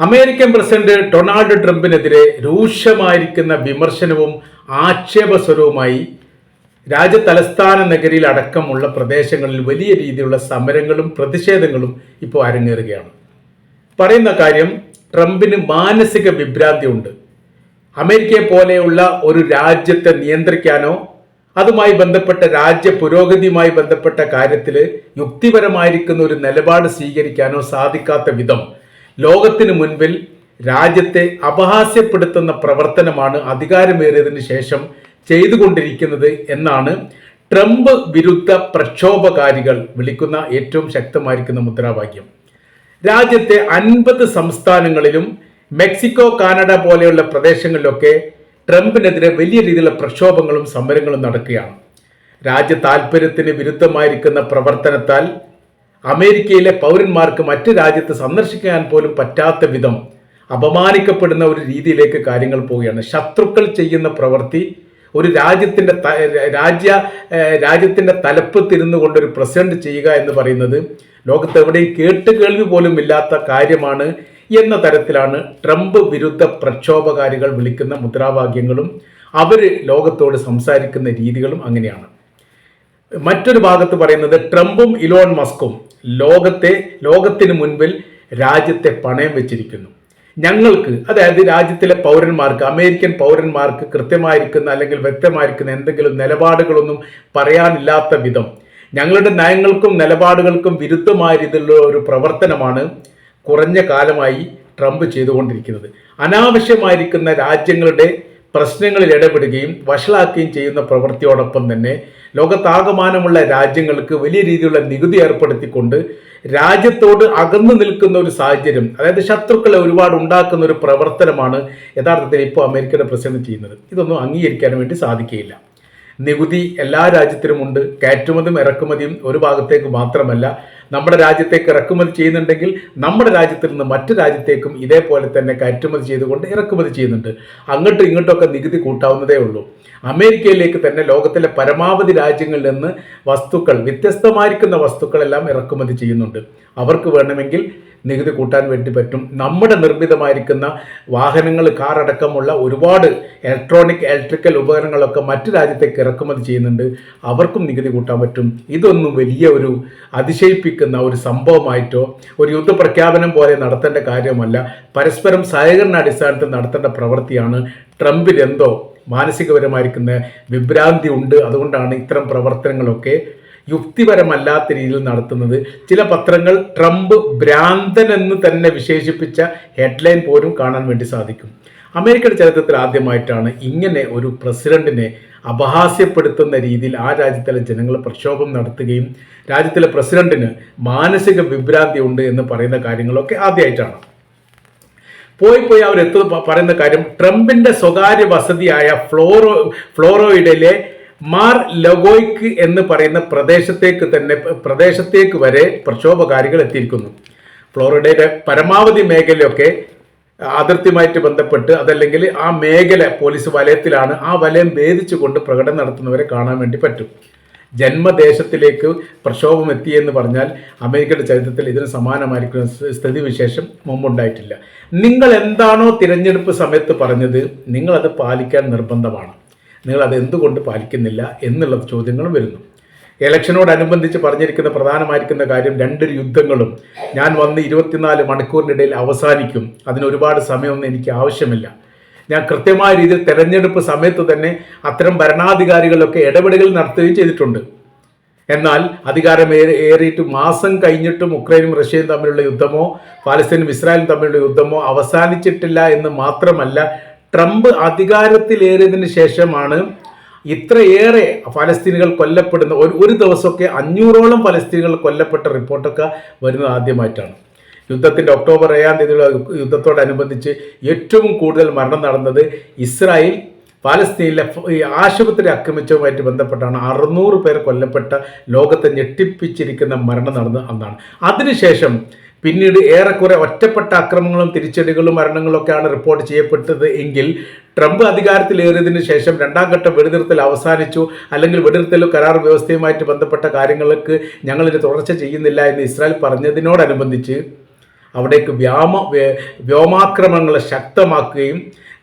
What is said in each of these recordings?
American president Donald ട്രംപിനെതിരെ രൂക്ഷമായിരിക്കുന്ന വിമർശനവും ആക്ഷേപസ്വരവുമായി രാജ്യതലസ്ഥാന നഗരിയിൽ അടക്കമുള്ള പ്രദേശങ്ങളിൽ വലിയ രീതിയിലുള്ള സമരങ്ങളും പ്രതിഷേധങ്ങളും ഇപ്പോൾ അരങ്ങേറുകയാണ്. പറയുന്ന കാര്യം ട്രംപിന് മാനസിക വിഭ്രാന്തി ഉണ്ട് അമേരിക്കയെ പോലെയുള്ള ഒരു രാജ്യത്തെ നിയന്ത്രിക്കാനോ അതുമായി ബന്ധപ്പെട്ട രാജ്യ പുരോഗതിയുമായി ബന്ധപ്പെട്ട കാര്യത്തിൽ യുക്തിപരമായിരിക്കുന്ന ഒരു നിലപാട് സ്വീകരിക്കാനോ സാധിക്കാത്ത വിധം ലോകത്തിന് മുൻപിൽ രാജ്യത്തെ അപഹാസ്യപ്പെടുത്തുന്ന പ്രവർത്തനമാണ് അധികാരമേറിയതിന് ശേഷം ചെയ്തുകൊണ്ടിരിക്കുന്നത് എന്നാണ് ട്രംപ് വിരുദ്ധ പ്രക്ഷോഭകാരികൾ വിളിക്കുന്ന ഏറ്റവും ശക്തമായിരിക്കുന്ന മുദ്രാവാക്യം. രാജ്യത്തെ അൻപത് സംസ്ഥാനങ്ങളിലും മെക്സിക്കോ കാനഡ പോലെയുള്ള പ്രദേശങ്ങളിലൊക്കെ ട്രംപിനെതിരെ വലിയ രീതിയിലുള്ള പ്രക്ഷോഭങ്ങളും സമരങ്ങളും നടക്കുകയാണ്. രാജ്യ താൽപ്പര്യത്തിന് വിരുദ്ധമായിരിക്കുന്ന പ്രവർത്തനത്താൽ അമേരിക്കയിലെ പൗരന്മാർക്ക് മറ്റ് രാജ്യത്ത് സന്ദർശിക്കാൻ പോലും പറ്റാത്ത വിധം അപമാനിക്കപ്പെടുന്ന ഒരു രീതിയിലേക്ക് കാര്യങ്ങൾ പോവുകയാണ്. ശത്രുക്കൾ ചെയ്യുന്ന പ്രവൃത്തി ഒരു രാജ്യത്തിന്റെ രാജ്യ രാജ്യത്തിന്റെ തലപ്പത്തിരുന്നു കൊണ്ട് ഒരു പ്രസിഡന്റ് ചെയ്യുക എന്ന് പറയുന്നത് ലോകത്ത് എവിടെയും കേട്ട് കേൾവി പോലും ഇല്ലാത്ത കാര്യമാണ് എന്ന തരത്തിലാണ് ട്രംപ് വിരുദ്ധ പ്രക്ഷോഭകാരികൾ വിളിക്കുന്ന മുദ്രാവാക്യങ്ങളും അവർ ലോകത്തോട് സംസാരിക്കുന്ന രീതികളും അങ്ങനെയാണ്. മറ്റൊരു ഭാഗത്ത് പറയുന്നത് ട്രംപും ഇലോൺ മസ്കും ലോകത്തെ ലോകത്തിന് മുൻപിൽ രാജ്യത്തെ പണയം വെച്ചിരിക്കുന്നു. ഞങ്ങൾക്ക് അതായത് രാജ്യത്തിലെ പൗരന്മാർക്ക് അമേരിക്കൻ പൗരന്മാർക്ക് കൃത്യമായിരിക്കുന്ന അല്ലെങ്കിൽ വ്യക്തമായിരിക്കുന്ന എന്തെങ്കിലും നിലപാടുകളൊന്നും പറയാനില്ലാത്ത വിധം ഞങ്ങളുടെ നയങ്ങൾക്കും നിലപാടുകൾക്കും വിരുദ്ധമായ രീതിയിലുള്ള ഒരു പ്രവർത്തനമാണ് കുറഞ്ഞ കാലമായി ട്രംപ് ചെയ്തുകൊണ്ടിരിക്കുന്നത്. അനാവശ്യമായിരിക്കുന്ന രാജ്യങ്ങളുടെ പ്രശ്നങ്ങളിൽ ഇടപെടുകയും വഷളാക്കുകയും ചെയ്യുന്ന പ്രവൃത്തിയോടൊപ്പം തന്നെ ലോകത്താകമാനമുള്ള രാജ്യങ്ങൾക്ക് വലിയ രീതിയിലുള്ള നികുതി ഏർപ്പെടുത്തിക്കൊണ്ട് രാജ്യത്തോട് അകന്നു നിൽക്കുന്ന ഒരു സാഹചര്യം അതായത് ശത്രുക്കളെ ഒരുപാട് ഉണ്ടാക്കുന്ന ഒരു പ്രവർത്തനമാണ് യഥാർത്ഥത്തിൽ ഇപ്പോൾ അമേരിക്കയുടെ പ്രസിഡന്റ് ചെയ്യുന്നത്. ഇതൊന്നും അംഗീകരിക്കാൻ വേണ്ടി സാധിക്കുകയില്ല. നികുതി എല്ലാ രാജ്യത്തിനുമുണ്ട്. കയറ്റുമതിയും ഇറക്കുമതിയും ഒരു ഭാഗത്തേക്ക് മാത്രമല്ല നമ്മുടെ രാജ്യത്തേക്ക് ഇറക്കുമതി ചെയ്യുന്നുണ്ടെങ്കിൽ നമ്മുടെ രാജ്യത്തിൽ നിന്ന് മറ്റു രാജ്യത്തേക്കും ഇതേപോലെ തന്നെ കയറ്റുമതി ചെയ്തുകൊണ്ട് ഇറക്കുമതി ചെയ്യുന്നുണ്ട്. അങ്ങോട്ടും ഇങ്ങോട്ടൊക്കെ നികുതി കൂട്ടാവുന്നതേ ഉള്ളൂ. അമേരിക്കയിലേക്ക് തന്നെ ലോകത്തിലെ പരമാവധി രാജ്യങ്ങളിൽ നിന്ന് വസ്തുക്കൾ വ്യത്യസ്തമായിരിക്കുന്ന വസ്തുക്കളെല്ലാം ഇറക്കുമതി ചെയ്യുന്നുണ്ട്. അവർക്ക് വേണമെങ്കിൽ നികുതി കൂട്ടാൻ വേണ്ടി പറ്റും. നമ്മുടെ നിർമ്മിതമായിരിക്കുന്ന വാഹനങ്ങൾ കാർ അടക്കമുള്ള ഒരുപാട് ഇലക്ട്രോണിക് ഇലക്ട്രിക്കൽ ഉപകരണങ്ങളൊക്കെ മറ്റു രാജ്യത്തേക്ക് ഇറക്കുമതി ചെയ്യുന്നുണ്ട്. അവർക്കും നികുതി കൂട്ടാൻ പറ്റും. ഇതൊന്നും വലിയ ഒരു അതിശയിപ്പിക്കുന്ന ഒരു സംഭവമായിട്ടോ ഒരു യുദ്ധപ്രഖ്യാപനം പോലെ നടത്തേണ്ട കാര്യമല്ല. പരസ്പരം സഹകരണ അടിസ്ഥാനത്തിൽ നടത്തേണ്ട പ്രവൃത്തിയാണ്. ട്രംപിൽ എന്തോ മാനസികപരമായിരിക്കുന്ന വിഭ്രാന്തി ഉണ്ട്. അതുകൊണ്ടാണ് ഇത്തരം പ്രവർത്തനങ്ങളൊക്കെ യുക്തിപരമല്ലാത്ത രീതിയിൽ നടത്തുന്നത്. ചില പത്രങ്ങൾ ട്രംപ് ഭ്രാന്തൻ എന്ന് തന്നെ വിശേഷിപ്പിച്ച ഹെഡ്ലൈൻ പോലും കാണാൻ വേണ്ടി സാധിക്കും. അമേരിക്കയുടെ ചരിത്രത്തിൽ ആദ്യമായിട്ടാണ് ഇങ്ങനെ ഒരു പ്രസിഡന്റിനെ അപഹാസ്യപ്പെടുത്തുന്ന രീതിയിൽ ആ രാജ്യത്തിലെ ജനങ്ങൾ പ്രക്ഷോഭം നടത്തുകയും രാജ്യത്തിലെ പ്രസിഡന്റിന് മാനസിക വിഭ്രാന്തി ഉണ്ട് എന്ന് പറയുന്ന കാര്യങ്ങളൊക്കെ ആദ്യമായിട്ടാണ് പോയി പോയി അവർ എത്തു പറയുന്ന കാര്യം ട്രംപിന്റെ സ്വകാര്യ വസതിയായ ഫ്ലോറോ ഫ്ലോറോയിഡയിലെ മാർ ലഗോയ്ക്ക് എന്ന് പറയുന്ന പ്രദേശത്തേക്ക് തന്നെ പ്രദേശത്തേക്ക് വരെ പ്രക്ഷോഭകാരികൾ എത്തിയിരിക്കുന്നു. ഫ്ലോറിഡയുടെ പരമാവധി മേഖലയൊക്കെ അതിർത്തിയുമായിട്ട് ബന്ധപ്പെട്ട് അതല്ലെങ്കിൽ ആ മേഖല പോലീസ് വലയത്തിലാണ് ആ വലയം ഭേദിച്ചുകൊണ്ട് പ്രകടനം നടത്തുന്നവരെ കാണാൻ വേണ്ടി പറ്റും. ജന്മദേശത്തിലേക്ക് പ്രക്ഷോഭം എത്തിയെന്ന് പറഞ്ഞാൽ അമേരിക്കയുടെ ചരിത്രത്തിൽ ഇതിന് സമാനമായിരിക്കുന്ന സ്ഥിതി സ്ഥിതിവിശേഷം മുമ്പുണ്ടായിട്ടില്ല. നിങ്ങൾ എന്താണോ തിരഞ്ഞെടുപ്പ് സമയത്ത് പറഞ്ഞത് നിങ്ങളത് പാലിക്കാൻ നിർബന്ധമാണ്. നിങ്ങൾ അത് എന്തുകൊണ്ട് പാലിക്കുന്നില്ല എന്നുള്ള ചോദ്യങ്ങളും വരുന്നു. ഇലക്ഷനോടനുബന്ധിച്ച് പറഞ്ഞിരിക്കുന്ന പ്രധാനമായിരിക്കുന്ന കാര്യം രണ്ട് യുദ്ധങ്ങളും ഞാൻ വന്ന് ഇരുപത്തിനാല് മണിക്കൂറിനിടയിൽ അവസാനിക്കും. അതിന് ഒരുപാട് സമയമൊന്നും എനിക്ക് ആവശ്യമില്ല. ഞാൻ കൃത്യമായ രീതിയിൽ തെരഞ്ഞെടുപ്പ് സമയത്ത് തന്നെ അത്തരം ഭരണാധികാരികളൊക്കെ ഇടപെടലുകൾ നടത്തുകയും ചെയ്തിട്ടുണ്ട്. എന്നാൽ അധികാരം ഏറി ഏറിയിട്ട് മാസം കഴിഞ്ഞിട്ടും ഉക്രൈനും റഷ്യയും തമ്മിലുള്ള യുദ്ധമോ പാലസ്തീനും ഇസ്രായേലും തമ്മിലുള്ള യുദ്ധമോ അവസാനിച്ചിട്ടില്ല എന്ന് മാത്രമല്ല ട്രംപ് അധികാരത്തിലേറിയതിന് ശേഷമാണ് ഇത്രയേറെ ഫലസ്തീനികൾ കൊല്ലപ്പെടുന്ന ഒരു ഒരു ദിവസമൊക്കെ അഞ്ഞൂറോളം ഫലസ്തീനുകൾ കൊല്ലപ്പെട്ട റിപ്പോർട്ടൊക്കെ വരുന്നത് ആദ്യമായിട്ടാണ്. യുദ്ധത്തിന്റെ ഒക്ടോബർ ഏഴാം തീയതിയുള്ള യുദ്ധത്തോടനുബന്ധിച്ച് ഏറ്റവും കൂടുതൽ മരണം നടന്നത് ഇസ്രായേൽ പാലസ്തീനിലെ ആശുപത്രി ആക്രമിച്ചതുമായിട്ട് ബന്ധപ്പെട്ടാണ് അറുന്നൂറ് പേർ കൊല്ലപ്പെട്ട ലോകത്തെ ഞെട്ടിപ്പിച്ചിരിക്കുന്ന മരണം നടന്നത് അന്നാണ്. അതിനുശേഷം പിന്നീട് ഏറെക്കുറെ ഒറ്റപ്പെട്ട അക്രമങ്ങളും തിരിച്ചടികളും മരണങ്ങളൊക്കെയാണ് റിപ്പോർട്ട് ചെയ്യപ്പെട്ടത് എങ്കിൽ ട്രംപ് അധികാരത്തിലേറിയതിന് ശേഷം രണ്ടാം ഘട്ട വെടിനിർത്തൽ അവസാനിച്ചു. അല്ലെങ്കിൽ വെടിനിർത്തൽ കരാർ വ്യവസ്ഥയുമായിട്ട് ബന്ധപ്പെട്ട കാര്യങ്ങൾക്ക് ഞങ്ങളിത് തുടർച്ച ചെയ്യുന്നില്ല എന്ന് ഇസ്രായേൽ പറഞ്ഞതിനോടനുബന്ധിച്ച് അവിടേക്ക് വ്യാമ വ്യ- വ്യോമാക്രമണങ്ങളെ ശക്തമാക്കുകയും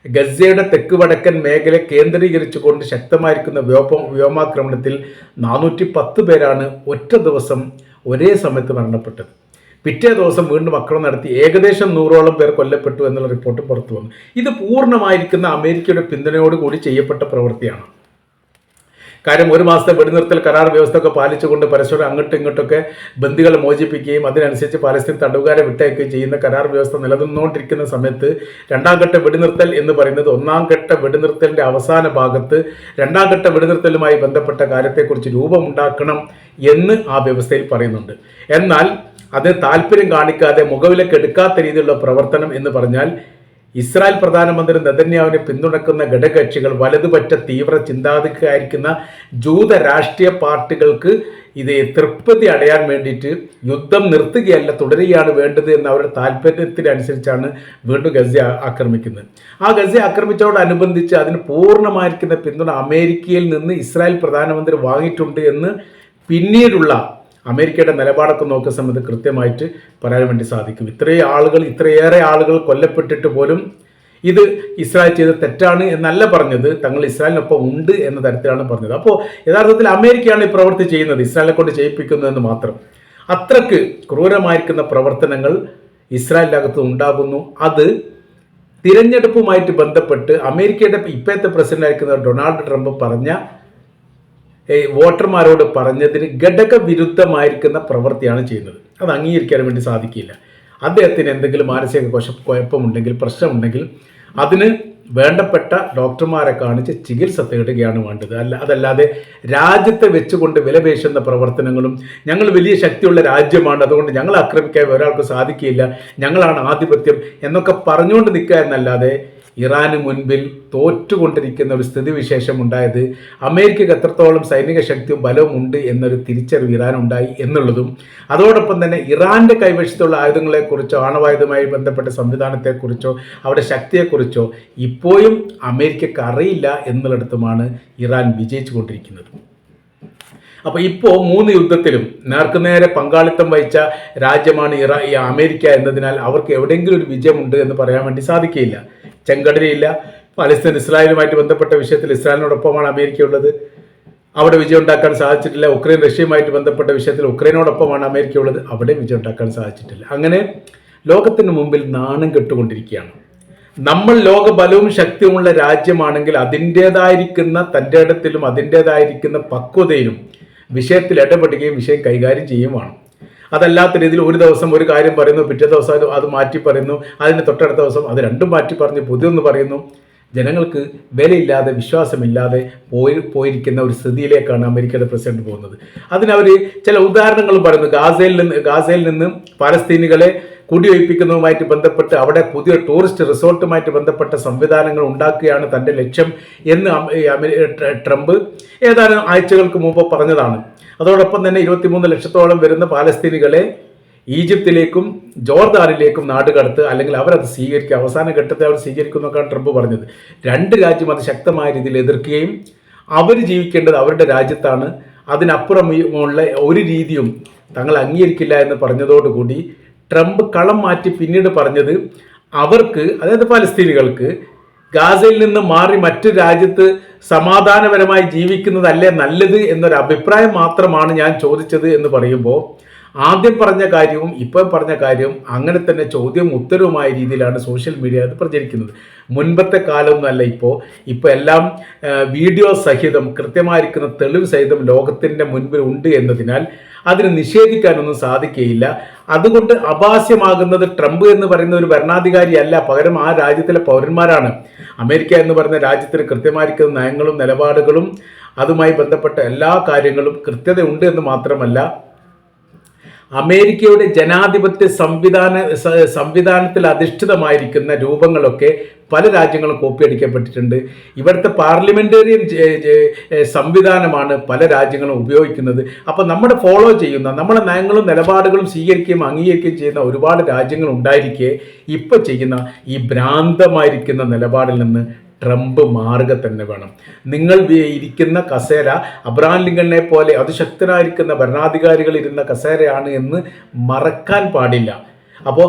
ഗസയുടെ തെക്ക് വടക്കൻ മേഖല കേന്ദ്രീകരിച്ചുകൊണ്ട് ശക്തമായിരിക്കുന്ന വ്യോപ വ്യോമാക്രമണത്തിൽ നാനൂറ്റി പത്ത് പേരാണ് ഒറ്റ ദിവസം ഒരേ സമയത്ത് മരണപ്പെട്ടത്. പിറ്റേ ദിവസം വീണ്ടും ആക്രമണം നടത്തി ഏകദേശം നൂറോളം പേർ കൊല്ലപ്പെട്ടു എന്നുള്ള റിപ്പോർട്ട് പുറത്തു വന്നു. ഇത് പൂർണമായിരിക്കുന്ന അമേരിക്കയുടെ പിന്തുണയോടുകൂടി ചെയ്യപ്പെട്ട പ്രവൃത്തിയാണ്. കാര്യം ഒരു മാസത്തെ വെടിനിർത്തൽ കരാർ വ്യവസ്ഥ ഒക്കെ പാലിച്ചുകൊണ്ട് പരസ്പരം അങ്ങോട്ടും ഇങ്ങോട്ടൊക്കെ ബന്ധികളെ മോചിപ്പിക്കുകയും അതിനനുസരിച്ച് പാലസ്തീൻ തടവുകാരെ വിട്ടയക്കുകയും ചെയ്യുന്ന കരാർ വ്യവസ്ഥ നിലനിന്നുകൊണ്ടിരിക്കുന്ന സമയത്ത് രണ്ടാം ഘട്ട വെടിനിർത്തൽ എന്ന് പറയുന്നത് ഒന്നാം ഘട്ട വെടിനിർത്തലിന്റെ അവസാന ഭാഗത്ത് രണ്ടാം ഘട്ട വെടിനിർത്തലുമായി ബന്ധപ്പെട്ട കാര്യത്തെക്കുറിച്ച് രൂപമുണ്ടാക്കണം എന്ന് ആ വ്യവസ്ഥയിൽ പറയുന്നുണ്ട്. എന്നാൽ അതിന് താല്പര്യം കാണിക്കാതെ മുഖവിലേക്ക് എടുക്കാത്ത രീതിയിലുള്ള പ്രവർത്തനം എന്ന് പറഞ്ഞാൽ ഇസ്രായേൽ പ്രധാനമന്ത്രി നെതന്യാവിനെ പിന്തുണക്കുന്ന ഘടകക്ഷികൾ വലതുപറ്റ തീവ്ര ചിന്താധികാരിക്കുന്ന ജൂത രാഷ്ട്രീയ പാർട്ടികൾക്ക് ഇത് തൃപ്തി അടയാൻ വേണ്ടിയിട്ട് യുദ്ധം നിർത്തുകയല്ല തുടരുകയാണ് വേണ്ടത് എന്ന അവരുടെ താല്പര്യത്തിനനുസരിച്ചാണ് വീണ്ടും ഗസ ആക്രമിക്കുന്നത്. ആ ഗസ ആക്രമിച്ചതോടനുബന്ധിച്ച് അതിന് പൂർണമായിരിക്കുന്ന പിന്തുണ അമേരിക്കയിൽ നിന്ന് ഇസ്രായേൽ പ്രധാനമന്ത്രി വാങ്ങിയിട്ടുണ്ട് എന്ന് പിന്നീടുള്ള അമേരിക്കയുടെ നിലപാടൊക്കെ നോക്കുന്ന സമയത്ത് കൃത്യമായിട്ട് പറയാൻ വേണ്ടി സാധിക്കും. ഇത്രയും ആളുകൾ ഇത്രയേറെ ആളുകൾ കൊല്ലപ്പെട്ടിട്ട് പോലും ഇത് ഇസ്രായേൽ ചെയ്ത് തെറ്റാണ് എന്നല്ല പറഞ്ഞത്. തങ്ങൾ ഇസ്രായേലിനൊപ്പം ഉണ്ട് എന്ന തരത്തിലാണ് പറഞ്ഞത്. അപ്പോൾ യഥാർത്ഥത്തിൽ അമേരിക്കയാണ് ഈ പ്രവൃത്തി ചെയ്യുന്നത് ഇസ്രായേലിനെ കൊണ്ട് ചെയ്യിപ്പിക്കുന്നതെന്ന് മാത്രം. അത്രയ്ക്ക് ക്രൂരമായിരിക്കുന്ന പ്രവർത്തനങ്ങൾ ഇസ്രായേലിനകത്ത് ഉണ്ടാകുന്നു. അത് തിരഞ്ഞെടുപ്പുമായിട്ട് ബന്ധപ്പെട്ട് അമേരിക്കയുടെ ഇപ്പോഴത്തെ പ്രസിഡന്റായിരിക്കുന്ന ഡൊണാൾഡ് ട്രംപ് പറഞ്ഞ വോട്ടർമാരോട് പറഞ്ഞതിന് ഘടക വിരുദ്ധമായിരിക്കുന്ന പ്രവൃത്തിയാണ് ചെയ്യുന്നത്. അത് അംഗീകരിക്കാൻ വേണ്ടി സാധിക്കില്ല. അദ്ദേഹത്തിന് എന്തെങ്കിലും മാനസിക കോശ കുഴപ്പമുണ്ടെങ്കിൽ പ്രശ്നമുണ്ടെങ്കിൽ അതിന് വേണ്ടപ്പെട്ട ഡോക്ടർമാരെ കാണിച്ച് ചികിത്സ തേടുകയാണ് വേണ്ടത്. അല്ല അതല്ലാതെ രാജ്യത്തെ വെച്ചുകൊണ്ട് വിലപേശുന്ന പ്രവർത്തനങ്ങളും ഞങ്ങൾ വലിയ ശക്തിയുള്ള രാജ്യമാണ് അതുകൊണ്ട് ഞങ്ങൾ ആക്രമിക്കാൻ ഒരാൾക്ക് സാധിക്കില്ല ഞങ്ങളാണ് ആധിപത്യം എന്നൊക്കെ പറഞ്ഞുകൊണ്ട് നിൽക്കുക എന്നല്ലാതെ ഇറാന് മുൻപിൽ തോറ്റുകൊണ്ടിരിക്കുന്ന ഒരു സ്ഥിതിവിശേഷം ഉണ്ടായത് അമേരിക്കക്ക് എത്രത്തോളം സൈനിക ശക്തിയും ബലവും ഉണ്ട് എന്നൊരു തിരിച്ചറിവ് ഇറാൻ ഉണ്ടായി എന്നുള്ളതും അതോടൊപ്പം തന്നെ ഇറാന്റെ കൈവശത്തുള്ള ആയുധങ്ങളെക്കുറിച്ചോ ആണവായുധവുമായി ബന്ധപ്പെട്ട സംവിധാനത്തെക്കുറിച്ചോ അവിടെ ശക്തിയെക്കുറിച്ചോ ഇപ്പോഴും അമേരിക്കക്ക് അറിയില്ല എന്നുള്ളിടത്തുമാണ് ഇറാൻ വിജയിച്ചു കൊണ്ടിരിക്കുന്നത് അപ്പോൾ ഇപ്പോൾ മൂന്ന് യുദ്ധത്തിലും നേർക്കുനേരെ പങ്കാളിത്തം വഹിച്ച രാജ്യമാണ് ഇറാ അമേരിക്ക എന്നതിനാൽ അവർക്ക് എവിടെയെങ്കിലും ഒരു വിജയമുണ്ട് എന്ന് പറയാൻ വേണ്ടി സാധിക്കുകയില്ല. ചെങ്കടലില്ല. പലസ്തീൻ ഇസ്രായേലുമായിട്ട് ബന്ധപ്പെട്ട വിഷയത്തിൽ ഇസ്രായേലിനോടൊപ്പമാണ് അമേരിക്ക ഉള്ളത് അവിടെ വിജയം ഉണ്ടാക്കാൻ സാധിച്ചിട്ടില്ല. ഉക്രൈൻ റഷ്യയുമായിട്ട് ബന്ധപ്പെട്ട വിഷയത്തിൽ ഉക്രൈനോടൊപ്പമാണ് അമേരിക്ക ഉള്ളത് അവിടെ വിജയം ഉണ്ടാക്കാൻ സാധിച്ചിട്ടില്ല. അങ്ങനെ ലോകത്തിന് മുമ്പിൽ നാണം കെട്ടുകൊണ്ടിരിക്കുകയാണ്. നമ്മൾ ലോക ബലവും ശക്തിയുമുള്ള രാജ്യമാണെങ്കിൽ അതിന്റെതായിരിക്കുന്ന തന്റെ ഇടത്തിലും അതിന്റെതായിരിക്കുന്ന പക്വതയിലും വിഷയത്തിൽ ഇടപെടുകയും വിഷയം കൈകാര്യം ചെയ്യുമാണ് അതല്ലാത്ത രീതിയിൽ ഒരു ദിവസം ഒരു കാര്യം പറയുന്നു പിറ്റേ ദിവസം അത് മാറ്റി പറയുന്നു അതിന് തൊട്ടടുത്ത ദിവസം അത് രണ്ടും മാറ്റി പറഞ്ഞ് പുതിയൊന്ന് പറയുന്നു. ജനങ്ങൾക്ക് വിലയില്ലാതെ വിശ്വാസമില്ലാതെ പോയി പോയിരിക്കുന്ന ഒരു സ്ഥിതിയിലേക്കാണ് അമേരിക്കയുടെ പ്രസിഡന്റ് പോകുന്നത്. അതിനവർ ചില ഉദാഹരണങ്ങൾ പറയുന്നു. ഗാസയിൽ നിന്ന് ഗാസയിൽ നിന്ന് പാലസ്തീനികളെ കുടിയൊഴിപ്പിക്കുന്നതുമായിട്ട് ബന്ധപ്പെട്ട് അവിടെ പുതിയ ടൂറിസ്റ്റ് റിസോർട്ടുമായിട്ട് ബന്ധപ്പെട്ട സംവിധാനങ്ങൾ ഉണ്ടാക്കുകയാണ് തന്റെ ലക്ഷ്യം എന്ന് ട്രംപ് ഏതാനും ആഴ്ചകൾക്ക് മുമ്പ് പറഞ്ഞതാണ്. അതോടൊപ്പം തന്നെ ഇരുപത്തിമൂന്ന് ലക്ഷത്തോളം വരുന്ന പാലസ്തീനികളെ ഈജിപ്തിലേക്കും ജോർദാനിലേക്കും നാടുകടത്ത് അല്ലെങ്കിൽ അവരത് സ്വീകരിക്കുക. അവസാന ഘട്ടത്തെ അവർ സ്വീകരിക്കുന്നൊക്കെയാണ് ട്രംപ് പറഞ്ഞത്. രണ്ട് രാജ്യം അത് ശക്തമായ രീതിയിൽ എതിർക്കുകയും അവർ ജീവിക്കേണ്ടത് അവരുടെ രാജ്യത്താണ്. അതിനപ്പുറമുള്ള ഒരു രീതിയും തങ്ങൾ അംഗീകരിക്കില്ല എന്ന് പറഞ്ഞതോടുകൂടി ട്രംപ് കളം മാറ്റി പിന്നീട് പറഞ്ഞത് അവർക്ക് അതായത് പലസ്തീനികൾക്ക് ഗാസയിൽ നിന്ന് മാറി മറ്റു രാജ്യത്ത് സമാധാനപരമായി ജീവിക്കുന്നതല്ലേ നല്ലത് എന്നൊരു അഭിപ്രായം മാത്രമാണ് ഞാൻ ചോദിച്ചത് എന്ന് പറയുമ്പോൾ ആദ്യം പറഞ്ഞ കാര്യവും ഇപ്പോൾ പറഞ്ഞ കാര്യവും അങ്ങനെ തന്നെ ചോദ്യം ഉത്തരവുമായ രീതിയിലാണ് സോഷ്യൽ മീഡിയ അത് പ്രചരിക്കുന്നത്. മുൻപത്തെ കാലമൊന്നുമല്ല ഇപ്പോൾ. ഇപ്പോൾ എല്ലാം വീഡിയോ സഹിതം കൃത്യമായിരിക്കുന്ന തെളിവ് സഹിതം ലോകത്തിന്റെ മുൻപിൽ ഉണ്ട് എന്നതിനാൽ അതിന് നിഷേധിക്കാനൊന്നും സാധിക്കുകയില്ല. അതുകൊണ്ട് അഭാസ്യമാകുന്നത് ട്രംപ് എന്ന് പറയുന്ന ഒരു ഭരണാധികാരിയല്ല. പകരം ആ രാജ്യത്തിലെ പൗരന്മാരാണ്. അമേരിക്ക എന്ന് പറയുന്ന രാജ്യത്തിന് കൃത്യമായിരിക്കുന്ന നയങ്ങളും നിലപാടുകളും അതുമായി ബന്ധപ്പെട്ട എല്ലാ കാര്യങ്ങളും കൃത്യതയുണ്ട് എന്ന് മാത്രമല്ല അമേരിക്കയുടെ ജനാധിപത്യ സംവിധാന സംവിധാനത്തിൽ അധിഷ്ഠിതമായിരിക്കുന്ന രൂപങ്ങളൊക്കെ പല രാജ്യങ്ങളും കോപ്പി അടിക്കപ്പെട്ടിട്ടുണ്ട്. ഇവിടുത്തെ പാർലമെന്റേറിയൻ സംവിധാനമാണ് പല രാജ്യങ്ങളും ഉപയോഗിക്കുന്നത്. അപ്പോൾ നമ്മുടെ ഫോളോ ചെയ്യുന്ന നമ്മുടെ നയങ്ങളും നിലപാടുകളും സ്വീകരിക്കുകയും അംഗീകരിക്കുകയും ചെയ്യുന്ന ഒരുപാട് രാജ്യങ്ങൾ ഉണ്ടായിരിക്കെ ഇപ്പോൾ ചെയ്യുന്ന ഈ ഭ്രാന്തമായിരിക്കുന്ന നിലപാടിൽ നിന്ന് ട്രംപ് മാറുക തന്നെ വേണം. നിങ്ങൾ ഇരിക്കുന്ന കസേര അബ്രഹാം ലിങ്കണിനെ പോലെ അതിശക്തനായിരിക്കുന്ന ഭരണാധികാരികൾ ഇരുന്ന കസേരയാണ് എന്ന് മറക്കാൻ പാടില്ല. അപ്പോൾ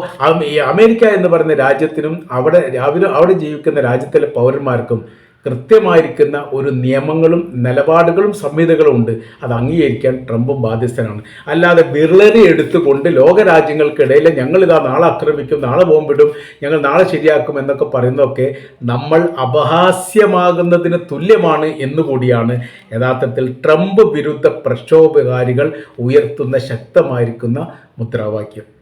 അമേരിക്ക എന്ന് പറയുന്ന രാജ്യത്തിനും അവിടെ അവർ അവിടെ ജീവിക്കുന്ന രാജ്യത്തിലെ പൗരന്മാർക്കും കൃത്യമായിരിക്കുന്ന ഒരു നിയമങ്ങളും നിലപാടുകളും സംഹിതകളും ഉണ്ട്. അത് അംഗീകരിക്കാൻ ട്രംപും ബാധ്യസ്ഥനാണ്. അല്ലാതെ വിരളരി എടുത്തുകൊണ്ട് ലോകരാജ്യങ്ങൾക്കിടയിൽ ഞങ്ങളിതാ നാളെ ആക്രമിക്കും നാളെ ബോംബിടും ഞങ്ങൾ നാളെ ശരിയാക്കും എന്നൊക്കെ പറയുന്നതൊക്കെ നമ്മൾ അപഹാസ്യമാകുന്നതിന് തുല്യമാണ് എന്നുകൂടിയാണ്. യഥാർത്ഥത്തിൽ ട്രംപ് വിരുദ്ധ പ്രക്ഷോഭകാരികൾ ഉയർത്തുന്ന ശക്തമായിരിക്കുന്ന മുദ്രാവാക്യം.